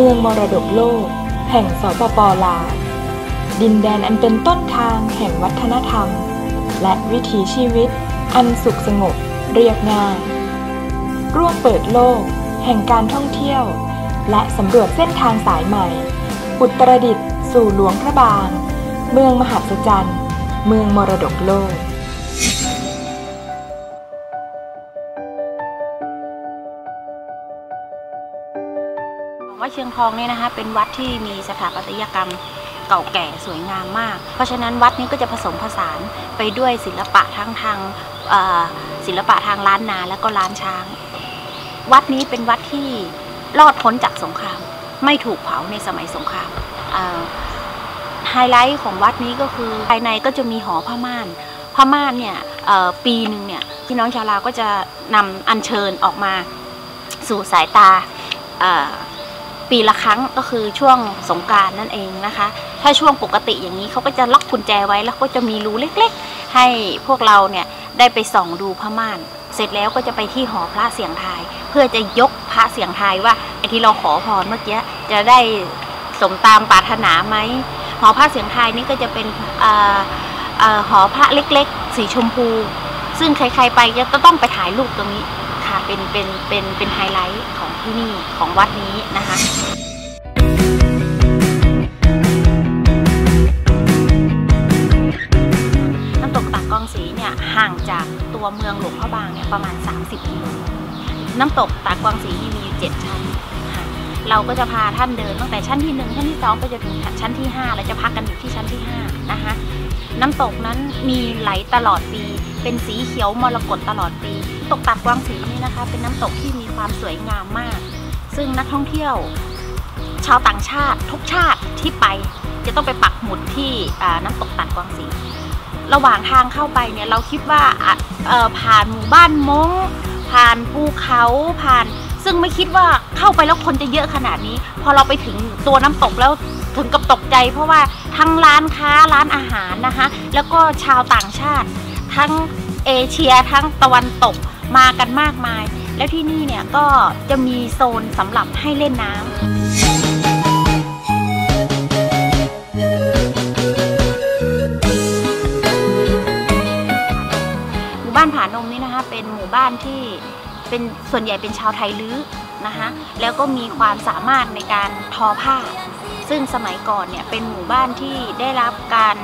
เมืองมรดกโลก แห่งสปปลาวดินแดนอันเป็นต้นทางแห่งวัฒนธรรม และวิถีชีวิต อันสุขสงบเรียบง่าย ร่วมเปิดโลก แห่งการท่องเที่ยว และสำรวจเส้นทางสายใหม่ อุตรดิตถ์สู่หลวงพระบาง เมืองมหัศจรรย์ เมืองมรดกโลก ดเชียงทองเนี่ยนะคะ เป็นวัดที่มีสถาปัตยกรรมเก่าแก่สวยงามมาก เพราะฉะนั้นวัดนี้ก็จะผสมผสานไปด้วยศิลปะทั้งทางศิลปะทางล้านนาและก็ล้านช้าง วัดนี้เป็นวัดที่รอดพ้นจากสงคราม ไม่ถูกเผาในสมัยสงครามไฮไลท์ของวัดนี้ก็คือภายในก็จะมีหอผ้าม่านผ้าม่านเนี่ยปีหนึ่งเนี่ยพี่น้องชาวลาวก็จะนำอัญเชิญออกมาสู่สายตา ปีละครั้งก็คือช่วงสงการนั่นเองนะคะ ถ้าช่วงปกติอย่างนี้เขาก็จะล็อกกุญแจไว้แล้วก็จะมีรูเล็กๆ ให้พวกเราเนี่ยได้ไปส่องดูพม่าน เสร็จแล้วก็จะไปที่หอพระเสียงทาย เพื่อจะยกพระเสียงทายว่าไอ้ที่เราขอพรเมื่อกี้จะได้สมตามปรารถนาไหมหอพระเสียงทายนี่ก็จะเป็นออหอพระเล็กๆ สีชมพู ซึ่งใครๆไปจะต้องไปถ่ายรูปตรงนี้ ค่ะ เป็นเป็นเป็นเป็นไฮไลท์ของที่นี่ของวัดนี้นะคะน้ำตกตากกองสีเนี่ยห่างจากตัวเมืองหลวงพระบางเนี่ยประมาณ 30กิโลน้ำตกตากกองสีที่มีอยู่7ชั้น เราก็จะพาท่านเดินตั้งแต่ชั้นที่ 1 ชั้นที่ 2 ไปจนถึงชั้นที่ 5 เราจะพักกันอยู่ที่ชั้นที่ 5 นะคะ น้ำตกนั้นมีไหลตลอดปี เป็นสีเขียวมรกตตลอดปี ตกตากกวางสีนี่นะคะ เป็นน้ำตกที่มีความสวยงามมาก ซึ่งนักท่องเที่ยว ชาวต่างชาติทุกชาติที่ไป จะต้องไปปักหมุดที่น้ำตกตาดกวางสีระหว่างทางเข้าไปเนี่ยเราคิดว่าผ่านหมู่บ้านมงผ่านภูเขาผ่าน ซึ่งไม่คิดว่าเข้าไปแล้วคนจะเยอะขนาดนี้ พอเราไปถึงตัวน้ำตกแล้วถึงกับตกใจ เพราะว่าทั้งร้านค้าร้านอาหารนะคะ แล้วก็ชาวต่างชาติ ทั้งเอเชียทั้งตะวันตกมากันมากมาย แล้วที่นี่เนี่ยก็จะมีโซนสำหรับให้เล่นน้ำหมู่บ้านผานมนี่นะคะเป็นหมู่บ้านที่ เป็นส่วนใหญ่เป็นชาวไทยลื้อนะคะแล้วก็มีความสามารถในการทอผ้า ซึ่งสมัยก่อนเนี่ยเป็นหมู่บ้านที่ได้รับการ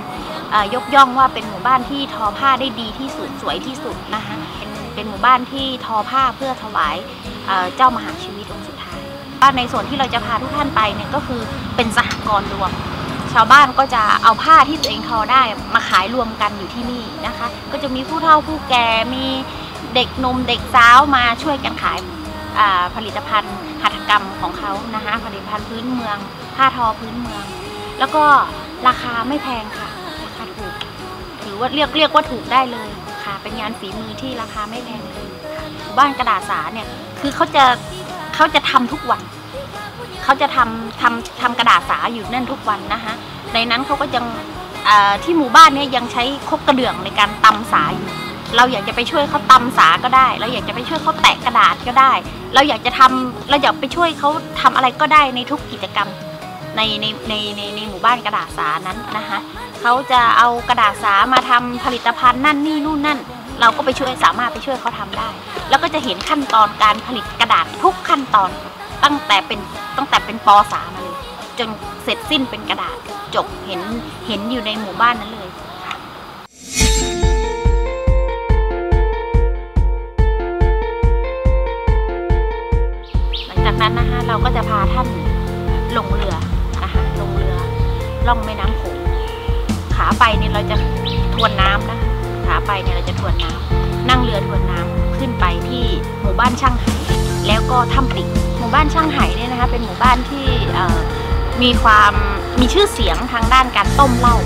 เอ่อยกย่องว่าเป็นหมู่บ้านที่ทอผ้าได้ดีที่สุดสวยที่สุดนะคะเป็นเป็นหมู่บ้านที่ทอผ้าเพื่อถวายเอ่อเจ้ามหาชีวิตองค์สุดท้ายบ้านในส่วนที่เราจะพาทุกท่านไปเนี่ยก็คือเป็นสหกรณ์รวม ชาวบ้านก็จะเอาผ้าที่ตัวเองทอได้มาขายรวมกันอยู่ที่นี่นะคะ ก็จะมีผู้เฒ่าผู้แก่มี เด็กนมเด็กสาวมาช่วยกันขายผลิตภัณฑ์หัตถกรรมของเขานะคะผลิตภัณฑ์พื้นเมือง ผ้าทอพื้นเมือง แล้วก็ราคาไม่แพงค่ะราคาถูกถือว่าเรียกเรียกว่าถูกได้เลยค่ะ เป็นงานฝีมือที่ราคาไม่แพงเลยค่ะบ้านกระดาษสาเนี่ยคือเขาจะเขาจะทำทุกวันเขาจะทำทำทำกระดาษสาอยู่นั่นทุกวันนะคะในนั้นเขาก็ยังที่หมู่บ้านเนี่ยยังใช้ครกกระเดื่องในการตำสาอยู่ เราอยากจะไปช่วยเขาตำสาก็ได้ เราอยากจะไปช่วยเขาแตะกระดาษก็ได้ เราอยากจะทำเราอยากไปช่วยเขาทำอะไรก็ได้ในทุกกิจกรรมในในในในในหมู่บ้านกระดาษสานั้นนะคะเขาจะเอากระดาษสามาทำผลิตภัณฑ์นั่นนี่นู่นนั่น เราก็ไปช่วยสามารถไปช่วยเขาทำได้ แล้วก็จะเห็นขั้นตอนการผลิตกระดาษทุกขั้นตอนตั้งแต่เป็นตั้งแต่เป็นปสามาเลยจนเสร็จสิ้นเป็นกระดาษจบเห็นเห็นอยู่ในหมู่บ้านนั้นเลย นั้นนะคะเราก็จะพาท่านลงเรือนะคะลงเรือล่องแม่น้ำโขงขาไปเนี่ยเราจะทวนน้ำนะขาไปเนี่ยเราจะทวนน้ำนั่งเรือทวนน้ำขึ้นไปที่หมู่บ้านช่างไหแล้วก็ถ้ำติ่งหมู่บ้านช่างไหเนี่ยนะคะเป็นหมู่บ้านที่มีความมีชื่อเสียงทางด้านการต้มเหล้า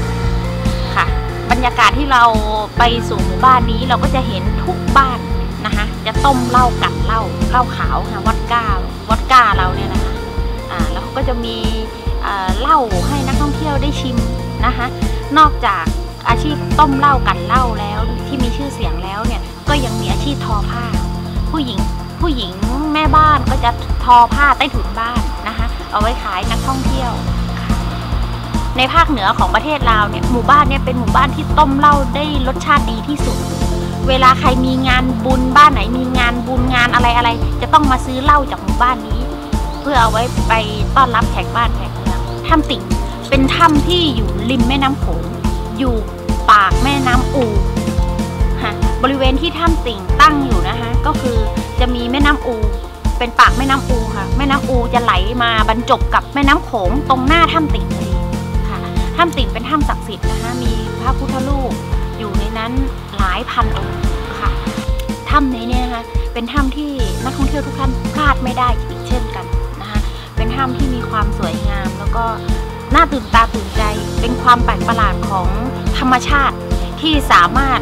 ค่ะ บรรยากาศที่เราไปสู่หมู่บ้านนี้เราก็จะเห็นทุกบ้านนะคะจะต้มเหล้ากัดเหล้าเหล้าขาวค่ะวอดก้า วอดก้าเราเนี่ยนะคะอ่าแล้วเขาก็จะมีอ่าเหล้าให้นักท่องเที่ยวได้ชิมนะคะ นอกจากอาชีพต้มเหล้ากันเหล้าแล้วที่มีชื่อเสียงแล้วเนี่ยก็ยังมีอาชีพทอผ้า ผู้หญิงผู้หญิงแม่บ้านก็จะทอผ้าใต้ถุนบ้านนะคะ เอาไว้ขายนักท่องเที่ยว ในภาคเหนือของประเทศลาวเนี่ยหมู่บ้านเนี่ยเป็นหมู่บ้านที่ต้มเหล้าได้รสชาติดีที่สุด เวลาใครมีงานบุญบ้านไหนมีงานบุญงานอะไรอะไร จะต้องมาซื้อเหล้าจากหมู่บ้านนี้ เพื่อเอาไว้ไปต้อนรับแขกบ้านแขกเมืองถ้ำติ่งเป็นถ้ำที่อยู่ริมแม่น้ำโขงอยู่ปากแม่น้ำอูค่ะบริเวณที่ถ้ำติ่งตั้งอยู่นะคะก็คือจะมีแม่น้ำอู เป็นปากแม่น้ำอูค่ะ แม่น้ำอูจะไหลมาบรรจบกับแม่น้ำโขงตรงหน้าถ้ำติ่งพอดีค่ะถ้ำติ่งเป็นถ้ำศักดิ์สิทธิ์นะคะมีพระพุทธรูป อยู่ในนั้นหลายพันองค์ค่ะถ้ำนี้เนี่ยนะคะเป็นถ้ำที่นักท่องเที่ยวทุกท่านพลาดไม่ได้อีกเช่นกันนะคะเป็นถ้ำที่มีความสวยงาม แล้วก็น่าตื่นตาตื่นใจ เป็นความแปลกประหลาดของธรรมชาติที่สามารถ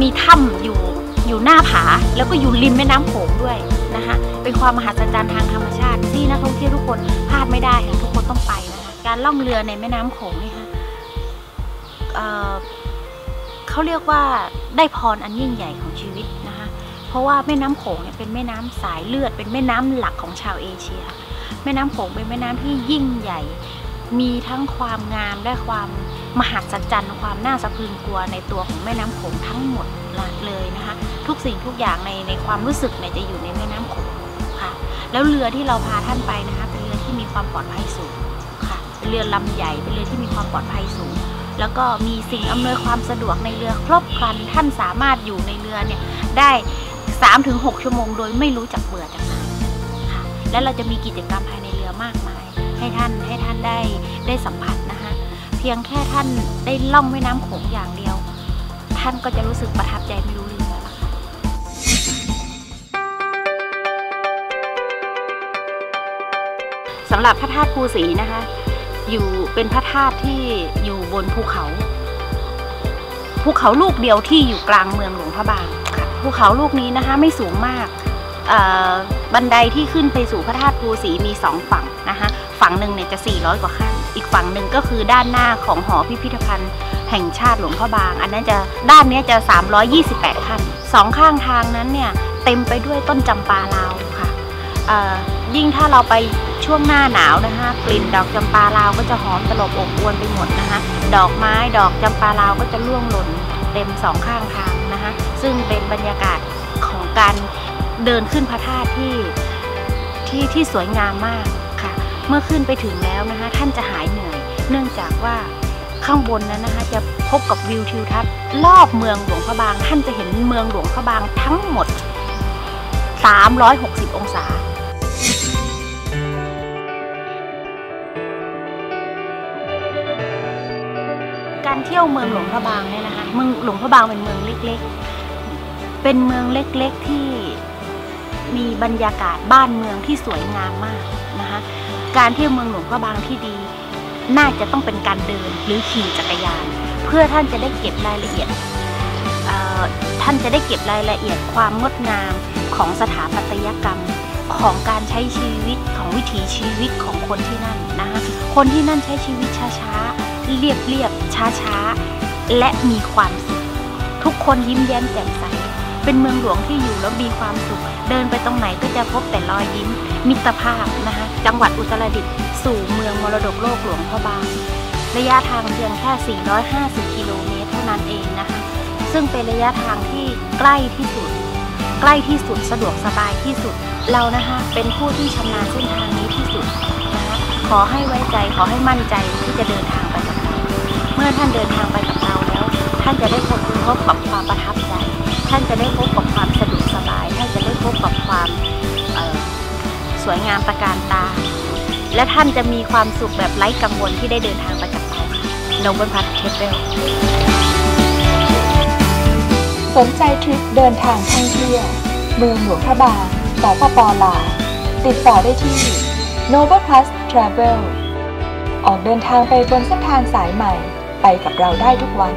มีถ้ำอยู่อยู่หน้าผา แล้วก็อยู่ริมแม่น้ำโขงด้วยนะคะเป็นความมหัศจรรย์ทางธรรมชาติ ที่นักท่องเที่ยวทุกคนพลาดไม่ได้ค่ะทุกคนต้องไปนะคะการล่องเรือในแม่น้ำโขงนี่ค่ะ เขาเรียกว่าได้พรอันยิ่งใหญ่ของชีวิตนะคะ เพราะว่าแม่น้ำโขงเนี่ยเป็นแม่น้ำสายเลือด เป็นแม่น้ำหลักของชาวเอเชีย แม่น้ำโขงเป็นแม่น้ำที่ยิ่งใหญ่ มีทั้งความงามและความมหัศจรรย์ความน่าสะพรึงกลัวในตัวของแม่น้ำโขงทั้งหมดเลยนะคะ ทุกสิ่งทุกอย่างในในความรู้สึกเนี่ยจะอยู่ในแม่น้ำโขงค่ะ แล้วเรือที่เราพาท่านไปนะคะ เป็นเรือที่มีความปลอดภัยสูงค่ะเป็นเรือลำใหญ่เป็นเรือที่มีความปลอดภัยสูง แล้วก็มีสิ่งอำนวยความสะดวกในเรือครบครัน ท่านสามารถอยู่ในเรือเนี่ยได้ 3-6 ชั่วโมงโดยไม่รู้จักเบื่อจากนายค่ะและเราจะมีกิจกรรมภายในเรือมากมาย ให้ท่านให้ท่านได้ได้สัมผัสนะคะเพียงแค่ท่านได้ล่องแม่น้ำโขงอย่างเดียว ท่านก็จะรู้สึกประทับใจไม่รู้ลืมแล้วล่ะค่ะสำหรับพระธาตุภูศรีนะคะ อยู่เป็นพระธาตุที่อยู่บนภูเขา ภูเขาลูกเดียวที่อยู่กลางเมืองหลวงพระบางค่ะภูเขาลูกนี้นะคะไม่สูงมากบันไดที่ขึ้นไปสู่พระธาตุภูศรีมีสองฝั่งนะคะฝั่งหนึ่งเนี่ยจะ 400 กว่าขั้น อีกฝั่งหนึ่งก็คือด้านหน้าของหอพิพิธภัณฑ์แห่งชาติหลวงพ่อบาง อันนั้นจะด้านนี้จะ 328 ขั้นสองข้างทางนั้นเนี่ยเต็มไปด้วยต้นจำปาลาวค่ะ ยิ่งถ้าเราไปช่วงหน้าหนาวนะคะ กลิ่นดอกจำปาลาวก็จะหอมตลบอบอวนไปหมดนะคะ ดอกไม้ดอกจำปาลาวก็จะร่วงหล่นเต็มสองข้างทางนะคะ ซึ่งเป็นบรรยากาศของการเดินขึ้นพระธาตุที่ที่ที่สวยงามมากค่ะ เมื่อขึ้นไปถึงแล้วนะคะ ท่านจะหายเหนื่อย เนื่องจากว่าข้างบนนั้นนะคะ จะพบกับวิวทิวทัศน์รอบเมืองหลวงพระบาง ท่านจะเห็นเมืองหลวงพระบางทั้งหมด 360 องศา การเที่ยวเมืองหลวงพระบางเนี่ยนะคะเมืองหลวงพระบางเป็นเมืองเล็กๆ เป็นเมืองเล็กๆที่มีบรรยากาศบ้านเมืองที่สวยงามมากนะคะการเที่ยวเมืองหลวงพระบางที่ดี น่าจะต้องเป็นการเดินหรือขี่จักรยาน เพื่อท่านจะได้เก็บรายละเอียดท่านจะได้เก็บรายละเอียดความงดงามของสถาปัตยกรรมของการใช้ชีวิตของวิถีชีวิตของคนที่นั่นนะคะคนที่นั่นใช้ชีวิตช้าๆ เรียบเรียบ ช้าช้าๆ และมีความสุข ทุกคนยิ้มแย้มแจ่มใส เป็นเมืองหลวงที่อยู่แล้วมีความสุข เดินไปตรงไหนก็จะพบแต่รอยยิ้ม มิตรภาพนะคะ จังหวัดอุตรดิตถ์สู่เมืองมรดกโลกหลวงพระบาง ระยะทางเพียงแค่ 450 กิโลเมตรเท่านั้นเองนะคะ ซึ่งเป็นระยะทางที่ใกล้ที่สุด ใกล้ที่สุดสะดวกสบายที่สุด เรานะคะเป็นผู้ที่ชำนาญเส้นทางนี้ที่สุดนะคะขอให้ไว้ใจขอให้มั่นใจที่จะเดินทางไปกับ มื่อท่านเดินทางไปกับเราแล้ว ท่านจะได้พบพบกับความประทับใจ ท่านจะได้พบกับความสะดวกสบาย ท่านจะได้พบกับความสวยงามประการตา และท่านจะมีความสุขแบบไร้กังวลที่ได้เดินทางไปกับเราค่ะนบนพัฒน์เทปเบลสนใจทริปเดินทางท่องเที่ยวเมืองหลวงพระบางสปปลาวติดต่อได้ที่ Nova Plus Travel ออกเดินทางไปบนเส้นทางสายใหม่ ไปกับเราได้ทุกวัน